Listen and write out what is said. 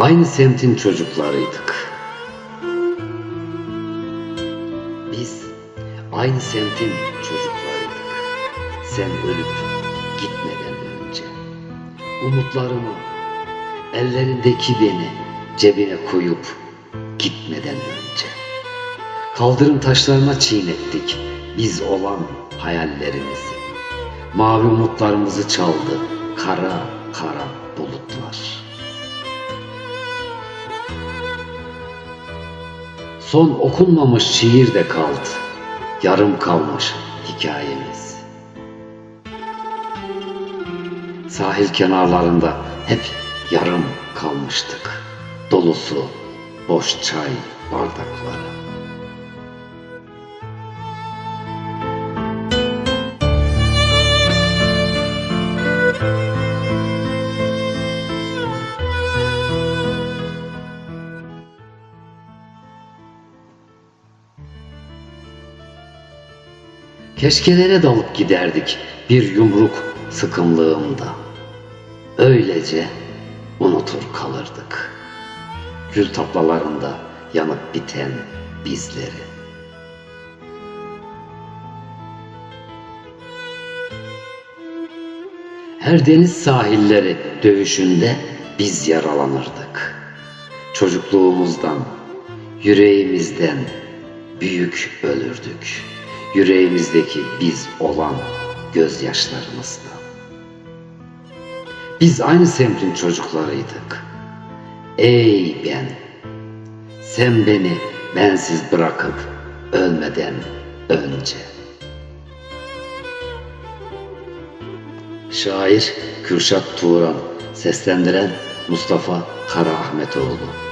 Aynı semtin çocuklarıydık. Aynı semtin çocuklarıydık. Sen ölüp gitmeden önce. Umutlarımı, ellerindeki beni cebine koyup gitmeden önce. Kaldırım taşlarına çiğnettik biz olan hayallerimizi. Mavi umutlarımızı çaldı kara kara bulutlar. Son okunmamış şiir de kaldı. Yarım kalmış hikayemiz. Sahil kenarlarında hep yarım kalmıştık. Dolusu boş çay bardakları. Keşkelere dalıp giderdik bir yumruk sıkımlığımda. Öylece unutur kalırdık. Gül taplalarında yanıp biten bizleri. Her deniz sahilleri dövüşünde biz yaralanırdık. Çocukluğumuzdan, yüreğimizden büyük ölürdük. Yüreğimizdeki biz olan gözyaşlarımızla. Biz aynı semtin çocuklarıydık. Ey ben, sen beni bensiz bırakıp ölmeden önce. Şair Kürşat Turan, seslendiren Mustafa Karaahmetoğlu.